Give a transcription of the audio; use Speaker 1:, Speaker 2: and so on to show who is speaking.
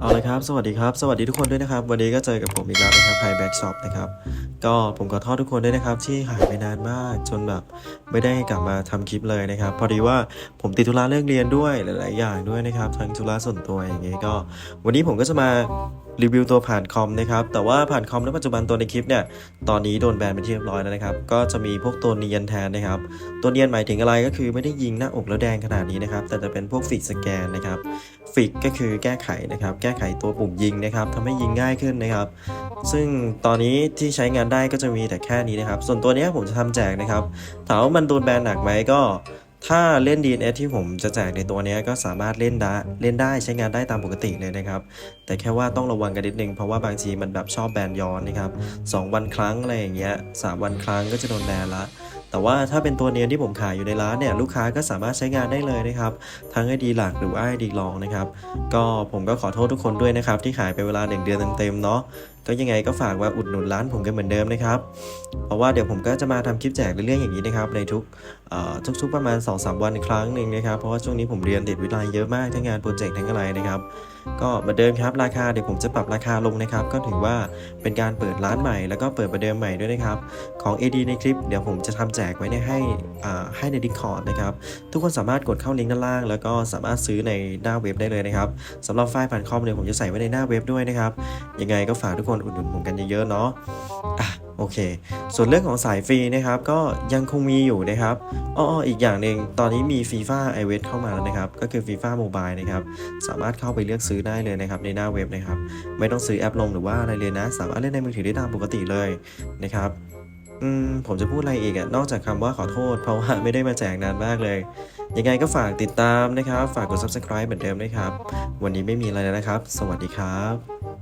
Speaker 1: เอาเลยครับ สวัสดีครับ สวัสดีทุกคนด้วยนะครับ วันนี้ก็เจอกับผมอีกแล้วนะครับไฮแบ็กช็อปนะครับ ก็ผมขอโทษทุกคนด้วยนะครับ ที่หายไปนานมากจนแบบไม่ได้กลับมาทำคลิปเลยนะครับ พอดีว่าผมติดธุระเรื่องเรียนด้วยหลาย ๆ อย่างด้วยนะครับทั้งธุระส่วนตัวอย่างเงี้ยก็ วันนี้ผมก็จะมารีวิวตัวผ่านคอมนะครับ แต่ว่าผ่านคอมณปัจจุบันตัวในคลิปเนี่ย ตอนนี้โดนแบนไปนที่เรียบร้อยแล้วนะครับ ก็จะมีพวกตัวเนียนแทนนะครับ ตัวเนียนหมายถึงอะไรก็คือไม่ได้ยิงหน้าอกแล้วแดงขนาดนี้นะครับ แต่จะเป็นพวกฟิกสแกนนะครับ ฟิกก็คือแก้ไขนะครับ แก้ไขตัวปุ่มยิงนะครับทำให้ยิงง่ายขึ้นนะครับ ซึ่งตอนนี้ที่ใช้งานได้ก็จะมีแต่แค่นี้นะครับ ส่วนตัวเนี้ยผมจะทำแจกนะครับ ถามว่ามันโดนแบนหนักไหมก็ ถ้าเล่น DNS ที่ผมจะแจกในตัวเนี้ยก็สามารถเล่นได้เล่นได้ใช้งานได้ตามปกติเลยนะครับ แต่แค่ว่าต้องระวังกันนิดนึงเพราะว่าบางทีมันแบบชอบแบนย้อนนะครับสองวันครั้งอะไรอย่างเงี้ยสามวันครั้งก็จะโดนแบนละ แต่ว่าถ้าเป็นตัวเนียนที่ผมขายอยู่ในร้านเนี่ยลูกค้าก็สามารถใช้งานได้เลยนะครับ ทั้งไอดีหลักหรือว่าไอดีรองนะครับ ก็ผมก็ขอโทษทุกคนด้วยนะครับ ที่ขายไปเวลา 1 เดือนเต็มๆเนาะก็ยังไงก็ฝากว่าอุดหนุนร้านผมกันเหมือนเดิมนะครับ เพราะว่าเดี๋ยวผมก็จะมาทำคลิปแจกเรื่องๆอย่างนี้นะครับ ในทุกทุกๆประมาณ 2-3 วันครั้งหนึ่งนะครับ เพราะว่าช่วงนี้ผมเรียนติดวิทยาเยอะมากทั้งงานโปรเจกต์ทั้งอะไรนะครับ ก็เหมือนเดิมครับราคาเดี๋ยวผมจะปรับราคาลงนะครับ ก็ถือว่าเป็นการเปิดร้านใหม่ แล้วก็เปิดประเดิมใหม่ด้วยนะครับ ของ AD ในคลิปเดี๋ยวผมจะทำแจกไว้ในให้ให้ใน Discord นะครับ ทุกคนสามารถกดเข้าลิงก์ด้านล่าง แล้วก็สามารถซื้อในหน้าเว็บได้เลยนะครับสำหรับไฟล์ผ่านคอมเนี่ยผมจะใส่ไว้ในหน้าเว็บด้วยนะครับ ยังไงก็ฝากทุกคนอุดหนุนผมกันเยอะๆเนาะอะโอเค ส่วนเรื่องของสายฟรีนะครับ ก็ยังคงมีอยู่นะครับอ้ออีกอย่างหนึ่งตอนนี้มีฟีฟ่าไอเวเข้ามาแล้วนะครับ ก็คือฟีฟ่าโมบายนะครับ สามารถเข้าไปเลือกซื้อได้เลยนะครับในหน้าเว็บนะครับ ไม่ต้องซื้อแอปลงหรือว่าอะไรเลยนะ สามารถเล่นในมือถือได้ตามปกติเลยนะครับ อืมผมจะพูดอะไรอีกอะนอกจากคำว่าขอโทษ เพราะว่าไม่ได้มาแจกนานมากเลย ยังไงก็ฝากติดตามนะครับ ฝากกด subscribe เหมือนเดิมนะครับ วันนี้ไม่มีอะไรแล้วนะครับ สวัสดีครับ